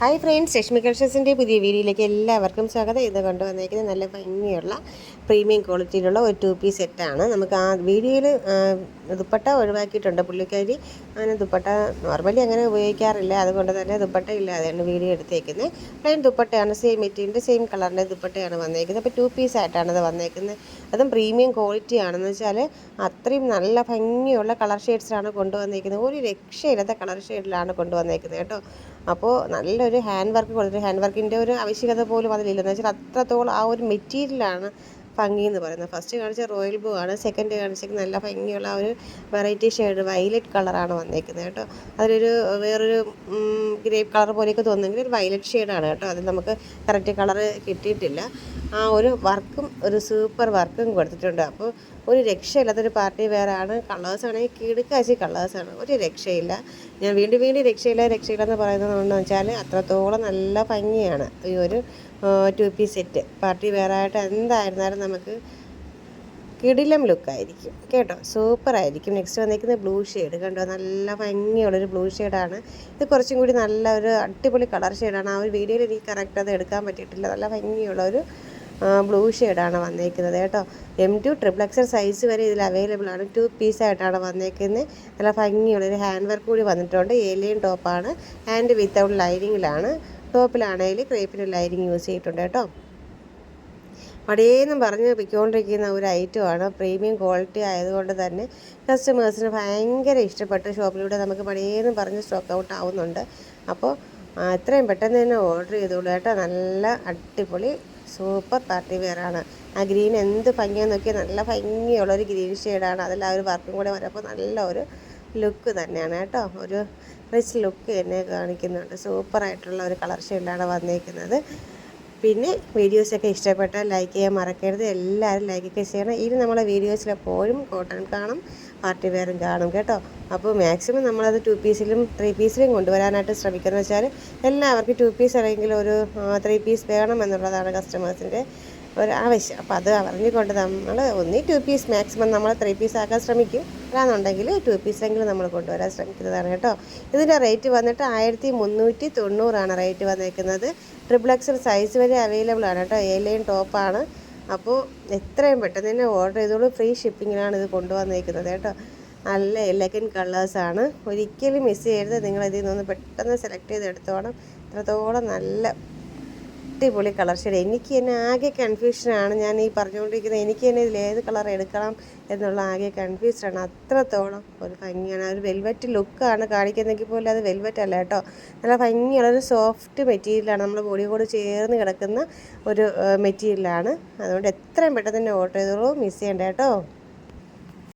Hi friends Rashmi കളക്ഷൻസിന്റെ പുതിയ വീഡിയോയിലേക്ക് എല്ലാവർക്കും സ്വാഗതം. ഇത് കൊണ്ടുവന്നേക്കുന്നത് നല്ല ഭംഗിയുള്ള പ്രീമിയം ക്വാളിറ്റിയിലുള്ള ഒരു ടു പീസ് സെറ്റാണ് നമുക്ക് ആ വീഡിയോയിൽ ദുപ്പട്ട ഒഴിവാക്കിയിട്ടുണ്ട്. പുള്ളിക്കാരി അങ്ങനെ ദുപ്പട്ട നോർമലി അങ്ങനെ ഉപയോഗിക്കാറില്ല. അതുകൊണ്ട് തന്നെ ദുപ്പട്ട ഇല്ലാതെയാണ് വീഡിയോ എടുത്തേക്കുന്നത് പ്ലെയിൻ ദുപ്പട്ടയാണ്. സെയിം മെറ്റീരിയലിന്റെ സെയിം കളറിന്റെ ദുപ്പട്ടയാണ് വന്നേക്കുന്നത്. അപ്പോൾ ടു പീസ് ആയിട്ടാണ് അത് വന്നേക്കുന്നത് അതും പ്രീമിയം ക്വാളിറ്റി ആണെന്ന് വെച്ചാൽ അത്രയും നല്ല ഭംഗിയുള്ള കളർ ഷെയ്ഡ്സിലാണ് കൊണ്ടുവന്നേക്കുന്നത് ഒരു രക്ഷയില്ലാത്ത കളർ ഷെയ്ഡിലാണ് കൊണ്ടുവന്നേക്കുന്നത് കേട്ടോ. അപ്പോൾ നല്ലൊരു ഹാൻഡ് വർക്ക് കൊടുത്തിട്ട് ഹാൻഡ് വർക്കിന്റെ ഒരു ആവശ്യകത പോലും അതിലില്ലെന്ന് വെച്ചാൽ അത്രത്തോളം ആ ഒരു മെറ്റീരിയലാണ് ഭംഗി എന്ന് പറയുന്നത്. ഫസ്റ്റ് കാണിച്ച റോയൽ ബ്ലൂ ആണ്. സെക്കൻഡ് കാണിച്ച നല്ല ഭംഗിയുള്ള ഒരു വെറൈറ്റി ഷെയ്ഡ് വയലറ്റ് കളറാണ് വന്നേക്കുന്നത് കേട്ടോ. അതിലൊരു വേറൊരു ഗ്രേപ്പ് കളർ പോലെയൊക്കെ തോന്നുന്നെങ്കിൽ ഒരു വയലറ്റ് ഷെയ്ഡാണ് കേട്ടോ. അത് നമുക്ക് കറക്റ്റ് കളർ കിട്ടിയിട്ടില്ല. ആ ഒരു വർക്കും ഒരു സൂപ്പർ വർക്കും കൊടുത്തിട്ടുണ്ട്. അപ്പോൾ ഒരു രക്ഷയില്ലാത്തൊരു പാർട്ടി വേറെയാണ് കളേഴ്സ് ആണെങ്കിൽ കിടുക്കാച്ചി കളേഴ്സാണ് ഒരു രക്ഷയില്ല. ഞാൻ വീണ്ടും വീണ്ടും രക്ഷയില്ല രക്ഷയില്ല എന്ന് പറയുന്നത് എന്താണെന്ന് വെച്ചാൽ അത്രത്തോളം നല്ല ഭംഗിയാണ്. ഈ ഒരു ടു പീസ് സെറ്റ് പാർട്ടി വെയറായിട്ട് എന്തായിരുന്നാലും നമുക്ക് കിടിലം ലുക്കായിരിക്കും. കേട്ടോ? സൂപ്പറായിരിക്കും. നെക്സ്റ്റ് വന്നിരിക്കുന്നത് ബ്ലൂ ഷെയ്ഡ് കണ്ടോ? നല്ല ഭംഗിയുള്ളൊരു ബ്ലൂ ഷെയ്ഡാണ് ഇത് കുറച്ചും കൂടി നല്ല ഒരു അടിപൊളി കളർ ഷെയ്ഡാണ് ആ ഒരു വീഡിയോയിൽ എനിക്ക് കറക്റ്റ് അത് എടുക്കാൻ പറ്റിയിട്ടില്ല. നല്ല ഭംഗിയുള്ള ഒരു ബ്ലൂ ഷെയ്ഡാണ് വന്നേക്കുന്നത് കേട്ടോ. M to triple XL size വരെ ഇതിൽ അവൈലബിൾ ആണ്. ടു പീസായിട്ടാണ് വന്നേക്കുന്നത് നല്ല ഭംഗിയുള്ള ഒരു ഹാൻഡ് വർക്ക് കൂടി വന്നിട്ടുണ്ട്. ഏലിയൻ ടോപ്പാണ് ആൻഡ് വിത്തൗട്ട് ലൈനിങ്ങിലാണ് ടോപ്പിലാണെങ്കിൽ ക്രേപ്പിന് ലൈനിങ് യൂസ് ചെയ്തിട്ടുണ്ട് കേട്ടോ. മടിയേന്നും പറഞ്ഞ് വിൽക്കൊണ്ടിരിക്കുന്ന ഒരു ഐറ്റമാണ് പ്രീമിയം ക്വാളിറ്റി ആയതുകൊണ്ട് തന്നെ കസ്റ്റമേഴ്സിന് ഭയങ്കര ഇഷ്ടപ്പെട്ട ഷോപ്പിലൂടെ നമുക്ക് പടിയേന്നും പറഞ്ഞ് സ്റ്റോക്ക് ഔട്ട് ആവുന്നുണ്ട്. അപ്പോൾ എത്രയും പെട്ടെന്ന് തന്നെ ഓർഡർ ചെയ്തോളൂ കേട്ടോ. നല്ല അടിപൊളി സൂപ്പർ പാർട്ടി വെയറാണ് ആ ഗ്രീൻ എന്ത് ഭംഗിയാന്ന് നോക്കിയാൽ നല്ല ഭംഗിയുള്ളൊരു ഗ്രീൻ ഷെയ്ഡാണ്. അതിൽ ആ ഒരു വർക്കും കൂടെ വരപ്പോൾ നല്ല ഒരു ലുക്ക് തന്നെയാണ് കേട്ടോ. ഒരു റിച്ച് ലുക്ക് തന്നെ കാണിക്കുന്നുണ്ട്. സൂപ്പറായിട്ടുള്ള ഒരു കളർ ഷെയ്ഡിലാണ് വന്നിരിക്കുന്നത് പിന്നെ വീഡിയോസൊക്കെ ഇഷ്ടപ്പെട്ടാൽ ലൈക്ക് ചെയ്യാൻ മറക്കരുത്. എല്ലാവരും ലൈക്കൊക്കെ ചെയ്യണം. ഇനി നമ്മളെ വീഡിയോസിലെപ്പോഴും കോട്ടൺ കാണും പാർട്ടി വെയറും കാണും കേട്ടോ. അപ്പോൾ മാക്സിമം നമ്മളത് ടു പീസിലും ത്രീ പീസിലും കൊണ്ടുവരാനായിട്ട് ശ്രമിക്കുന്നത് വെച്ചാൽ എല്ലാവർക്കും ടു പീസ് അല്ലെങ്കിൽ ഒരു ത്രീ പീസ് വേണം എന്നുള്ളതാണ് കസ്റ്റമേഴ്സിന്റെ ഒരു ആവശ്യം അപ്പോൾ അത് അറിഞ്ഞുകൊണ്ട് നമ്മൾ ഒന്നീ ടു പീസ് മാക്സിമം നമ്മൾ ത്രീ പീസ് ആക്കാൻ ശ്രമിക്കും. അല്ലാന്നുണ്ടെങ്കിൽ ടു പീസെങ്കിലും നമ്മൾ കൊണ്ടുവരാൻ ശ്രമിക്കുന്നതാണ് കേട്ടോ. ഇതിന്റെ റേറ്റ് വന്നിട്ട് ആയിരത്തി മുന്നൂറ്റി തൊണ്ണൂറാണ് റേറ്റ് വന്നേക്കുന്നത്. ട്രിപ്പിൾ എക്സൽ സൈസ് വരെ അവൈലബിൾ ആണ് കേട്ടോ. ഏലയും ടോപ്പാണ് അപ്പോൾ എത്രയും പെട്ടെന്ന് തന്നെ ഓർഡർ ചെയ്തോളൂ. ഫ്രീ ഷിപ്പിങ്ങിനാണ് ഇത് കൊണ്ടുവന്നേക്കുന്നത് കേട്ടോ. നല്ല എലഗൻ കളേഴ്സാണ് ഒരിക്കലും മിസ് ചെയ്യരുത്. നിങ്ങളിതിൽ നിന്ന് പെട്ടെന്ന് സെലക്ട് ചെയ്ത് എടുത്തോണം അത്രത്തോളം നല്ല അടിപൊളി കളർ ഷെയ്ഡ് എനിക്ക് തന്നെ ആകെ കൺഫ്യൂഷനാണ് ഞാൻ ഈ പറഞ്ഞുകൊണ്ടിരിക്കുന്നത് എനിക്ക് തന്നെ ഇതിൽ ഏത് കളർ എടുക്കണം എന്നുള്ള ആകെ കൺഫ്യൂഷനാണ് അത്രത്തോളം ഒരു ഭംഗിയാണ്. ഒരു വെൽവെറ്റ് ലുക്കാണ് കാണിക്കുന്നെങ്കിൽ പോലും അത് വെൽവെറ്റ് അല്ല കേട്ടോ. നല്ല ഭംഗിയുള്ള ഒരു സോഫ്റ്റ് മെറ്റീരിയലാണ് നമ്മുടെ ബോഡിയോട് ചേർന്ന് കിടക്കുന്ന ഒരു മെറ്റീരിയലാണ് അതുകൊണ്ട് എത്രയും പെട്ടെന്ന് തന്നെ ഓർഡർ ചെയ്തോളൂ. മിസ് ചെയ്യണ്ട കേട്ടോ.